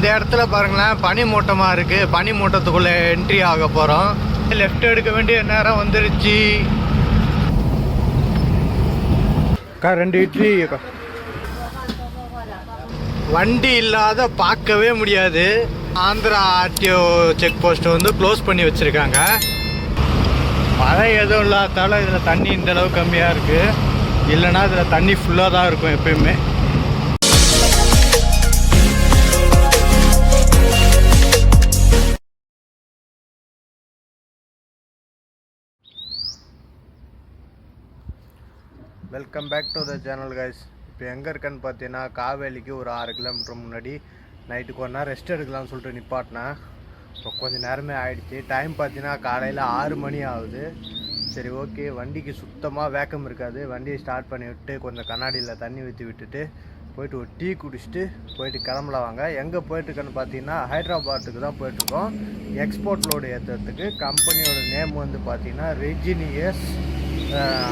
இந்த இடத்துல பாருங்களேன் பனி மூட்டமாக இருக்குது பனி மூட்டத்துக்குள்ளே என்ட்ரி ஆக போகிறோம் லெஃப்ட் எடுக்க வேண்டிய நேரம் வந்துருச்சு. அக்கா ரெண்டு இட்லி. வண்டி இல்லாத பார்க்கவே முடியாது. ஆந்திரா ஆர்டிஓ செக் போஸ்ட்டை வந்து க்ளோஸ் பண்ணி வச்சுருக்காங்க. மழை எதுவும் இல்லாதால இதில் தண்ணி இந்த அளவு கம்மியாக இருக்குது இல்லைன்னா இதில் தண்ணி ஃபுல்லாக தான் இருக்கும் எப்பயுமே. Welcome back to the channel guys இப்போ எங்கே இருக்கேன்னு பார்த்தீங்கன்னா காவேலிக்கு ஒரு ஆறு கிலோமீட்டர் முன்னாடி நைட்டுக்கு கொஞ்ச நேரம் ரெஸ்ட் எடுக்கலாம்னு சொல்லிட்டு நிப்பாட்டினேன். இப்போ கொஞ்சம் நேரமே ஆயிடுச்சு. டைம் பார்த்தீங்கன்னா காலையில் ஆறு மணி ஆகுது. சரி ஓகே வண்டிக்கு சுத்தமாக வேக்கம் இருக்காது. வண்டியை ஸ்டார்ட் பண்ணி விட்டு கொஞ்சம் கண்ணாடியில் தண்ணி ஊற்றி விட்டுட்டு போயிட்டு ஒரு டீ குடிச்சிட்டு போயிட்டு கிளம்பலாம் வாங்க. எங்கே போயிட்டுருக்கேன்னு பார்த்தீங்கன்னா ஹைதராபாத்துக்கு தான் போயிட்டுருக்கோம் எக்ஸ்போர்ட் லோடு ஏற்றுறதுக்கு கம்பெனியோட நேம் வந்து பார்த்தீங்கன்னா ரெஜினியஸ்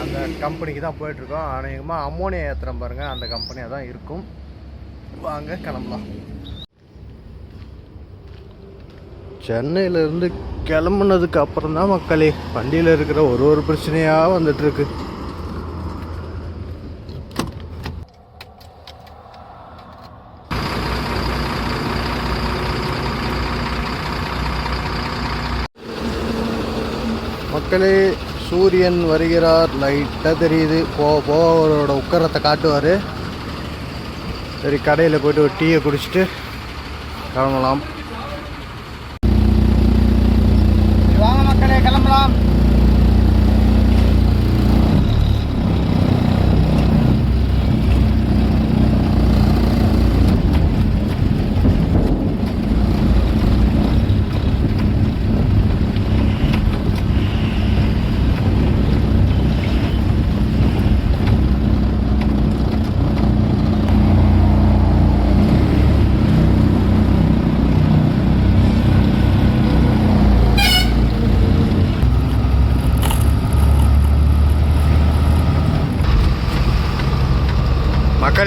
அந்த கம்பெனிக்கு தான் போயிட்டுருக்கோம். அநேகமாக அம்மோனியா ஏற்றுறோம் பாருங்கள் அந்த கம்பெனியாக தான் இருக்கும். வாங்க கிளம்பலாம். சென்னையிலேருந்து கிளம்புனதுக்கு அப்புறம் தான் மக்களே வண்டியில் இருக்கிற ஒரு ஒரு பிரச்சனையாக வந்துட்டுருக்கு. மக்களே சூரியன் வருகிறார். லைட்டாக தெரியுது. போக போக அவரோட உக்கரத்தை காட்டுவார். சரி கடையில் போய்ட்டு ஒரு டீயை குடிச்சிட்டு கிளம்பலாம் வாங்க மக்களே கிளம்பலாம்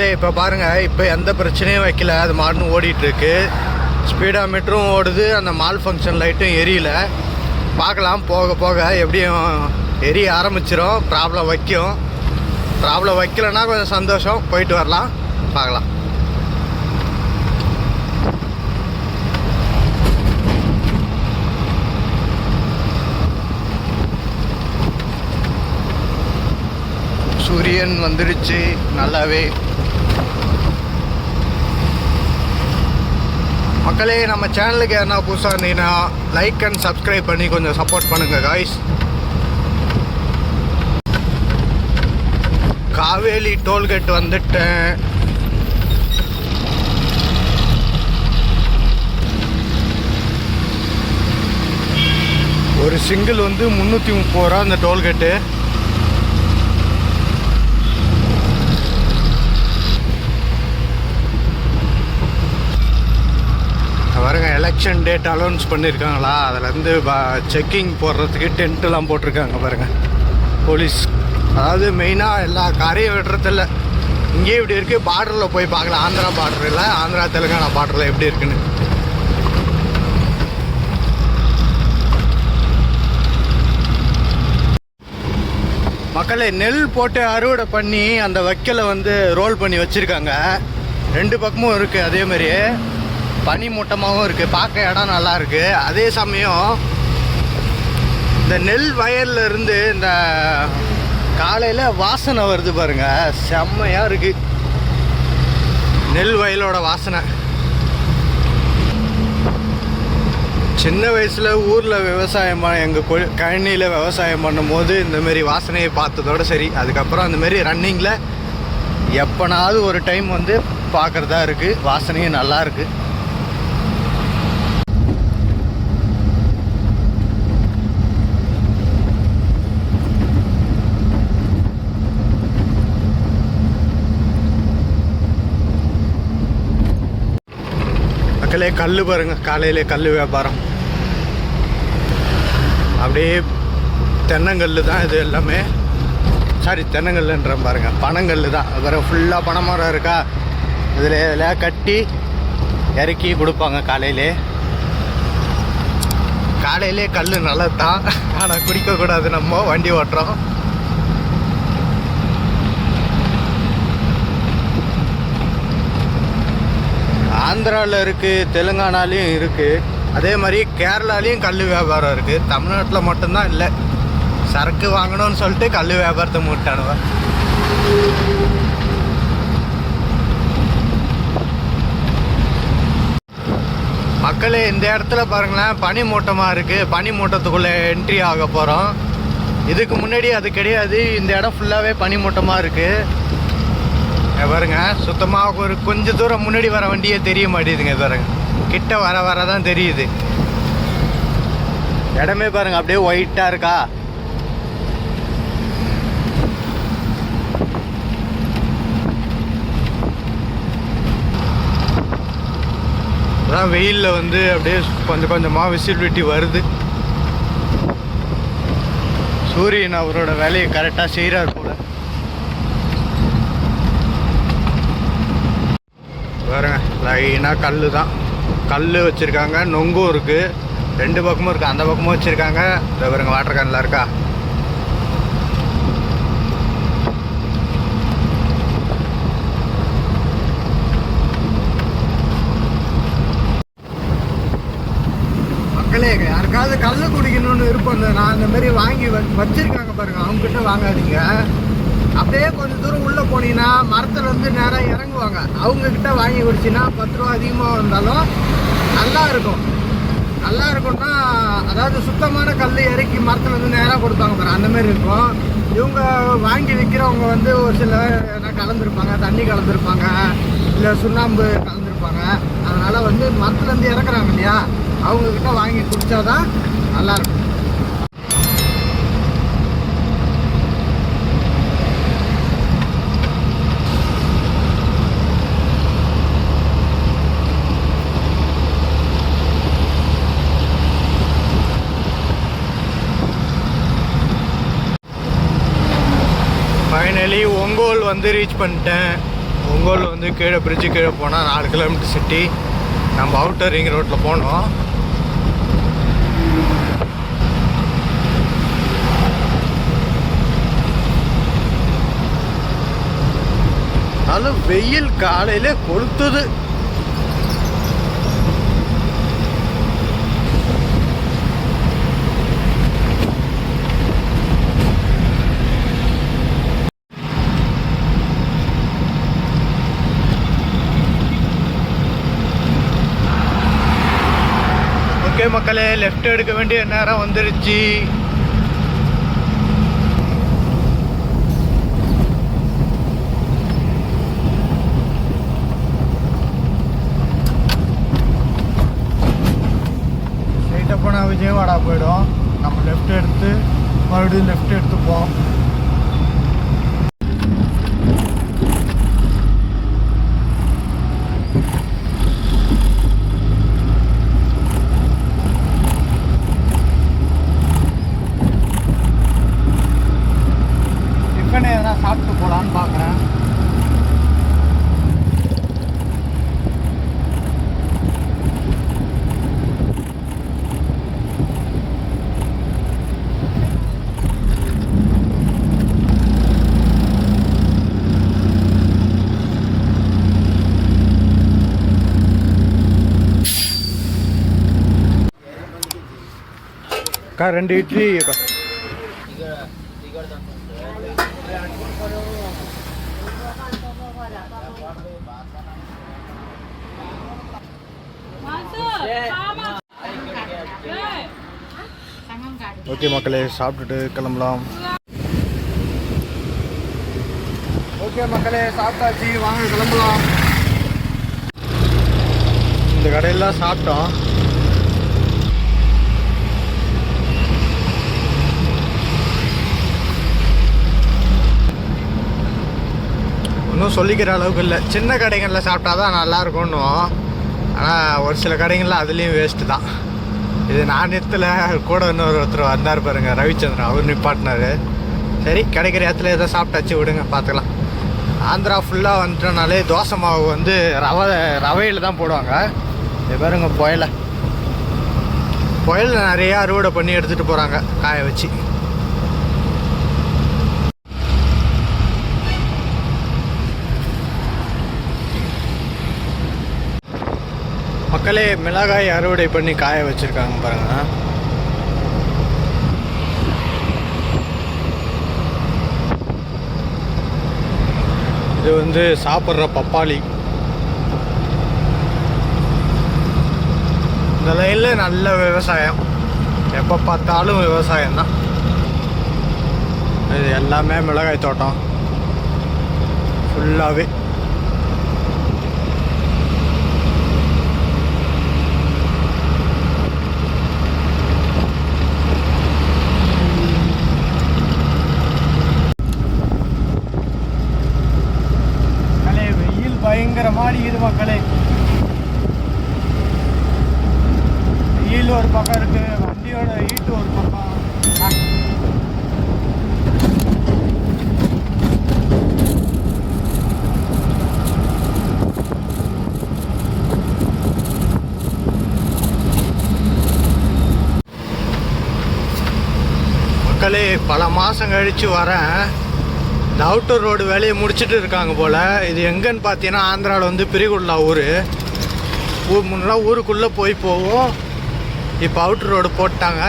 அதே இப்போ பாருங்கள் இப்போ எந்த பிரச்சனையும் வைக்கல. அது மாடணும் ஓடிட்டு இருக்கு ஸ்பீடா மீட்டரும் ஓடுது. அந்த மால் ஃபங்க்ஷன் லைட்டும் எரியல. பார்க்கலாம் போக போக எப்படியும் எரிய ஆரம்பிச்சிடும் ப்ராப்ளம் வைக்கும். ப்ராப்ளம் வைக்கலன்னா கொஞ்சம் சந்தோஷம். போயிட்டு வரலாம். பார்க்கலாம். சூரியன் வந்துடுச்சு. நல்லாவே மக்களே நம்ம சேனலுக்கு யாருனா புதுசாக இருந்தீங்கன்னா லைக் அண்ட் சப்ஸ்கிரைப் பண்ணி கொஞ்சம் சப்போர்ட் பண்ணுங்கள் காய்ஸ் காவேரி டோல்கேட் வந்துட்டேன். ஒரு சிங்கிள் வந்து முந்நூற்றி முப்பது ரூபா அந்த டோல்கேட்டு பாருங்க எலெக்ஷன் டேட் அலௌன்ஸ் பண்ணியிருக்காங்களா அதுலேருந்து செக்கிங் போடுறதுக்கு டென்ட்டுலாம் போட்டிருக்காங்க பாருங்கள் போலீஸ் அதாவது மெயினாக எல்லா காரையும் விடுறதில்ல இங்கேயே இப்படி இருக்குது பார்டரில் போய் பார்க்கலாம் ஆந்திரா பார்டரில் ஆந்திரா தெலுங்கானா பார்டரில் எப்படி இருக்குன்னு. மக்களே நெல் போட்டு அறுவடை பண்ணி அந்த வைக்கலை வந்து ரோல் பண்ணி வச்சுருக்காங்க. ரெண்டு பக்கமும் இருக்குது அதே பனிமூட்டமாகவும் பனி மூட்டமாகவும் இருக்குது பார்க்க இடம் நல்லா இருக்குது அதே சமயம் இந்த நெல் வயல்லிருந்து இந்த காலையில் வாசனை வருது பாருங்க. செம்மையாக இருக்குது நெல் வயலோட வாசனை. சின்ன வயசில் ஊரில் விவசாயம் எங்கள் கொ கழனியில் விவசாயம் பண்ணும்போது இந்தமாரி வாசனையை பார்த்ததோட சரி. அதுக்கப்புறம் அந்தமாரி ரன்னிங்கில் எப்போனாவது ஒரு டைம் வந்து பார்க்குறதா இருக்குது வாசனையும் நல்லா இருக்குது காலையிலே கல் பாருங்க காலையிலே கல் வியாபாரம். அப்படியே தென்னங்கல் தான் இது எல்லாமே. சாரி தென்னங்கல்லுன்ற பாருங்க பனங்கல் தான். வேறு ஃபுல்லாக பனைமரம் இருக்கா? இதில் இதில் கட்டி இறக்கி கொடுப்பாங்க காலையிலே. காலையிலே கல் நல்லது தான் ஆனால் குடிக்கக்கூடாது நம்ம வண்டி ஓட்டுறோம். ஆந்திராவில் இருக்குது தெலுங்கானாலையும் இருக்குது அதே மாதிரி கேரளாலையும் கல் வியாபாரம் இருக்குது தமிழ்நாட்டில் மட்டும்தான் இல்லை. சரக்கு வாங்கணும்னு சொல்லிட்டு கல் வியாபாரத்தை மூட்டானுவ மக்களே இந்த இடத்துல பாருங்களேன் பனி மூட்டமாக இருக்குது பனி மூட்டத்துக்குள்ளே என்ட்ரி ஆக போகிறோம் இதுக்கு முன்னாடி அது கிடையாது. இந்த இடம் ஃபுல்லாகவே பனி மூட்டமாக இருக்குது பாருங்க சுத்தமாக ஒரு கொஞ்ச தூரம் முன்னாடி வர வண்டியே தெரிய மாட்டேங்குதுங்க பாருங்க. கிட்ட வர வர தான் தெரியுது. இடமே பாருங்க அப்படியே ஒயிட்டாக இருக்கா? அதான் வெயிலில் வந்து அப்படியே கொஞ்சம் கொஞ்சமாக விசிபிலிட்டி வருது. சூரியன் அவரோட வேலையை கரெக்டாக செய்கிறார் போல பாருங்க லைனாக கல் தான். கல் வச்சுருக்காங்க. நொங்கும் இருக்குது ரெண்டு பக்கமும் இருக்குது அந்த பக்கமும் வச்சுருக்காங்க. இதை பாருங்க வாட்டர் கேனில் இருக்கா? மக்களே யாருக்காவது கல் குடிக்கணும்னு இருப்போம் நான் அந்த மாதிரி வாங்கி வச்சிருக்காங்க பாருங்க. அவங்க கிட்ட வாங்காதீங்க. அப்படியே கொஞ்சம் தூரம் உள்ளே போனீங்கன்னா மரத்தில் வந்து நேராக இறங்குவாங்க. அவங்கக்கிட்ட வாங்கி குடிச்சின்னா பத்து ரூபா அதிகமாக வந்தாலும் நல்லா இருக்கும். நல்லா இருக்கும்னா அதாவது சுத்தமான கல் இறக்கி மரத்தில் வந்து நேராக கொடுப்பாங்க பாரு அந்த மாதிரி இருக்கும். இவங்க வாங்கி விற்கிறவங்க வந்து ஒரு சில கலந்துருப்பாங்க தண்ணி கலந்துருப்பாங்க இல்லை சுண்ணாம்பு கலந்துருப்பாங்க. அதனால் வந்து மரத்துலேருந்து இறக்குறாங்க இல்லையா அவங்கக்கிட்ட வாங்கி வாங்கி குடிச்சாதான் நல்லா வந்து ரீச் பண்ணிட்டேன். ஒங்கோல் வந்து கீழே பிரிட்ஜு கீழே போனால் நாலு கிலோமீட்டர் சிட்டி நம்ம அவுட்டர் ரிங் ரோட்டில் போனோம். நல்ல வெயில் காலையில் கொளுத்துது ஓகே மக்களே லெஃப்ட் எடுக்க வேண்டிய நேரம் வந்துருச்சு. ஸ்ட்ரைட்டாக போனால் விஜயவாடா போயிடும். நம்ம லெஃப்ட் எடுத்து மறுபடியும் லெஃப்ட் எடுத்துப்போம் போவோம் அக்கா ரெண்டு இட்லி ஓகே மக்களே சாப்பிட்டுட்டு கிளம்பலாம். ஓகே மக்களே சாப்பிட்டாச்சு. வாங்க கிளம்பலாம். இந்த கடையெல்லாம் சாப்பிட்டோம். ஒன்றும் சொல்லிக்கிற அளவுக்கு இல்லை. சின்ன கடைகளில் சாப்பிட்டா தான் நல்லாயிருக்கும்னு ஆனால் ஒரு சில கடைகளில் அதுலேயும் வேஸ்ட்டு தான். இது நான் நிறுத்தல கூட இன்னொரு ஒருத்தர் வந்தார் பாருங்க ரவிச்சந்திரன். அவர் நிப்பாட்டினாரு. சரி கிடைக்கிற இடத்துல ஏதோ சாப்பிட்டாச்சு விடுங்க பார்த்துக்கலாம் ஆந்திரா ஃபுல்லாக வந்துட்டனாலே தோசை மாவு வந்து ரவை ரவையில் தான் போடுவாங்க. இது பாருங்க புயலை. புயலில் நிறையா அறுவடை பண்ணி எடுத்துகிட்டு போகிறாங்க காய வச்சு. மக்களே மிளகாய் அறுவடை பண்ணி காய வச்சுருக்காங்க பாருங்கள் இது வந்து சாப்பிட்ற பப்பாளி. இந்த லைனில் நல்ல விவசாயம். எப்போ பார்த்தாலும் விவசாயம் தான். இது எல்லாமே மிளகாய் தோட்டம். ஃபுல்லாகவே மக்களே வெயில் பயங்கரமா அடிக்குது மக்களே. ஈல் ஒரு பக்கம் இருக்கு வண்டியோட ஈட்டு ஒரு பக்கம். மக்களே பல மாதம் கழித்து வரேன். இந்த அவுட்டர் ரோடு வேலையை முடிச்சிட்டு இருக்காங்க போல். இது எங்கேன்னு பார்த்தீங்கன்னா ஆந்திராவில் வந்து பிரிகுல்லா ஊர். ஊர் முன்னெல்லாம் ஊருக்குள்ளே போய் போவோம். இப்போ அவுட்டர் ரோடு போட்டாங்க.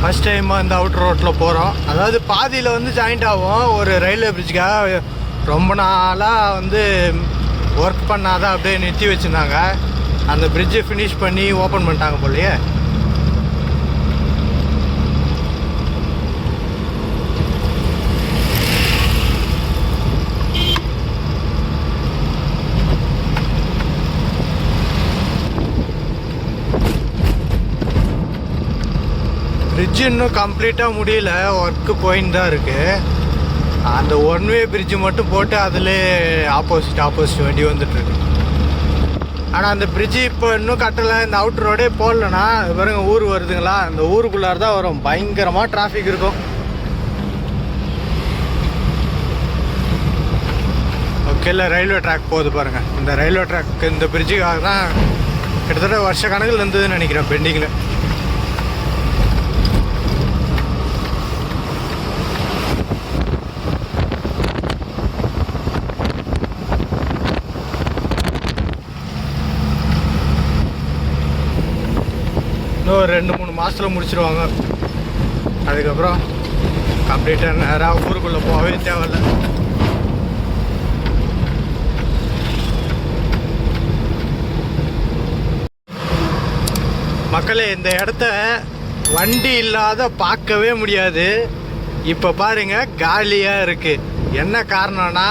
ஃபஸ்ட் டைமாக இந்த அவுட்டர் ரோட்டில் போகிறோம் அதாவது பாதியில் வந்து ஜாயிண்ட் ஆகும் ஒரு ரயில்வே பிரிட்ஜுக்காக ரொம்ப நாளாக வந்து ஒர்க் பண்ணாதான் அப்படியே நிறுத்தி வச்சுருந்தாங்க. அந்த பிரிட்ஜை ஃபினிஷ் பண்ணி ஓப்பன் பண்ணிட்டாங்க போலயே. பிரிட்ஜ் இன்னும் கம்ப்ளீட்டாக முடியல. ஒர்க்கு போயின்னு தான் இருக்குது அந்த ஒன் வே பிரிட்ஜு மட்டும் போட்டு அதிலே ஆப்போசிட் ஆப்போசிட் வண்டி வந்துட்டுருக்கு ஆனால் அந்த பிரிட்ஜு இப்போ இன்னும் கட்டலை. இந்த அவுட் ரோடே போடலனா பாருங்க ஊர் வருதுங்களா? அந்த ஊருக்குள்ளார தான் வரும். பயங்கரமாக டிராஃபிக் இருக்கும். ஓகேல ரயில்வே ட்ராக் போகுது பாருங்கள் இந்த ரயில்வே ட்ராக் இந்த பிரிட்ஜுக்காக தான் கிட்டத்தட்ட வருஷ கணக்கில் இருந்ததுன்னு நினைக்கிறேன் பெண்டிங்கில் இன்னும் ஒரு ரெண்டு மூணு மாதத்தில் முடிச்சிருவாங்க. அதுக்கப்புறம் கம்ப்ளீட்டாக நேராக ஊருக்குள்ளே போகவே தேவையில்ல. மக்களே இந்த இடத்த வண்டி இல்லாத பார்க்கவே முடியாது. இப்போ பாருங்க காலியாக இருக்குது என்ன காரணம்னா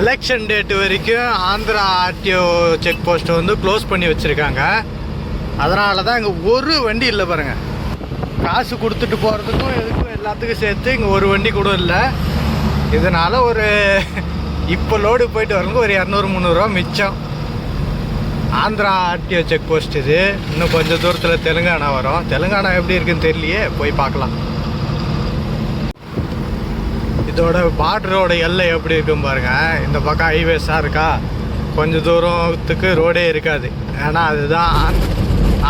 எலெக்ஷன் டேட் வரைக்கும் ஆந்திரா ஆர்டிஓ செக் போஸ்ட்டை வந்து க்ளோஸ் பண்ணி வச்சுருக்காங்க. அதனால தான் இங்கே ஒரு வண்டி இல்லை பாருங்கள் காசு கொடுத்துட்டு போகிறதுக்கும் எதுக்கும் எல்லாத்துக்கும் சேர்த்து இங்கே ஒரு வண்டி கூட இல்லை. இதனால் ஒரு இப்போ லோடு போயிட்டு வரவங்க ஒரு இரநூறு முந்நூறுரூவா மிச்சம். ஆந்திரா ஆர்டிஓ செக் போஸ்ட் இது. இன்னும் கொஞ்சம் தூரத்தில் தெலுங்கானா வரும். தெலுங்கானா எப்படி இருக்குன்னு தெரியலையே. போய் பார்க்கலாம். இதோட பார்டரோட எல்லை எப்படி இருக்கும் பாருங்கள் இந்த பக்கம் ஹைவேஸாக இருக்கா? கொஞ்சம் தூரத்துக்கு ரோடே இருக்காது. ஏன்னா அதுதான் ஆந்-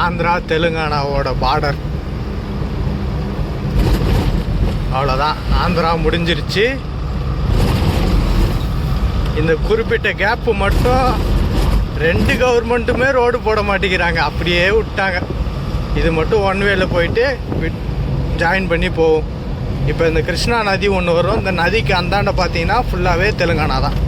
ஆந்திரா தெலுங்கானாவோட பார்டர் அவ்வளோதான் ஆந்திரா முடிஞ்சிருச்சு. இந்த குறிப்பிட்ட கேப்பு மட்டும் ரெண்டு கவர்மெண்ட்டுமே ரோடு போட மாட்டேங்கிறாங்க. அப்படியே விட்டாங்க. இது மட்டும் ஒன் வேல போயிட்டு ஜாயின் பண்ணி போகும் இப்போ இந்த கிருஷ்ணா நதி ஒன்று வரும். இந்த நதிக்கு அந்தாண்ட பார்த்தீங்கன்னா ஃபுல்லாகவே தெலுங்கானா தான்.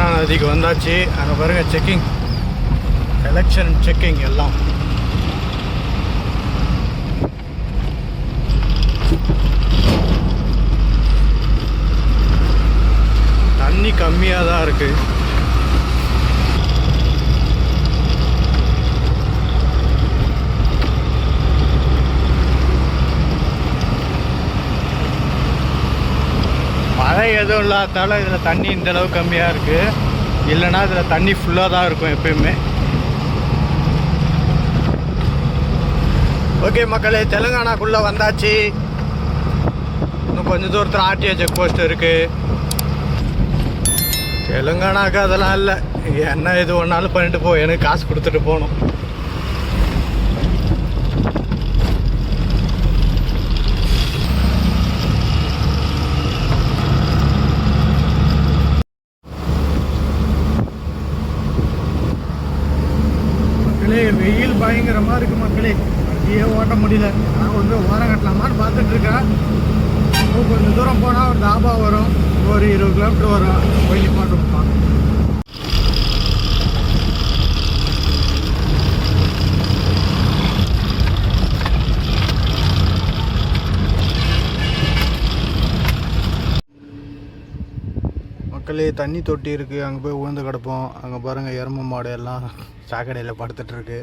கிருஷ்ணா நதிக்கு வந்தாச்சு. அங்கே பாருங்கள் செக்கிங் எலெக்ஷன் செக்கிங் எல்லாம். தண்ணி கம்மியாக தான் இருக்குது மழை எதுவும் இல்லாதால இதில் தண்ணி இந்தளவு கம்மியாக இருக்குது இல்லைன்னா இதில் தண்ணி ஃபுல்லாக தான் இருக்கும் எப்பயுமே. ஓகே மக்களே தெலுங்கானாக்குள்ளே வந்தாச்சு. இன்னும் கொஞ்சம் தூரத்தில் ஆர்டிஓ செக் போஸ்ட் இருக்குது தெலுங்கானாக்கு அதெல்லாம் இல்லை. என்ன இது ஒன்றாலும் பண்ணிட்டு போ எனக்கு காசு கொடுத்துட்டு போகணும். மக்களே தண்ணி தொட்டி இருக்குது அங்கே போய் உழுந்து கிடப்போம். அங்கே பாருங்கள் எருமை மாடு எல்லாம் சாக்கடையில் படுத்துட்ருக்கு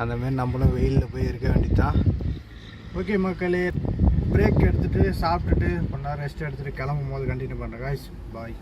அந்தமாரி நம்மளும் வெயிலில் போய் இருக்க வேண்டியதுதான். ஓகே மக்களே பிரேக் எடுத்துகிட்டு சாப்பிட்டுட்டு கொஞ்ச நேரம் ரெஸ்ட் எடுத்துகிட்டு கிளம்பும் போது கண்டினியூ பண்ணுறேன் காய்ஸ் பாய்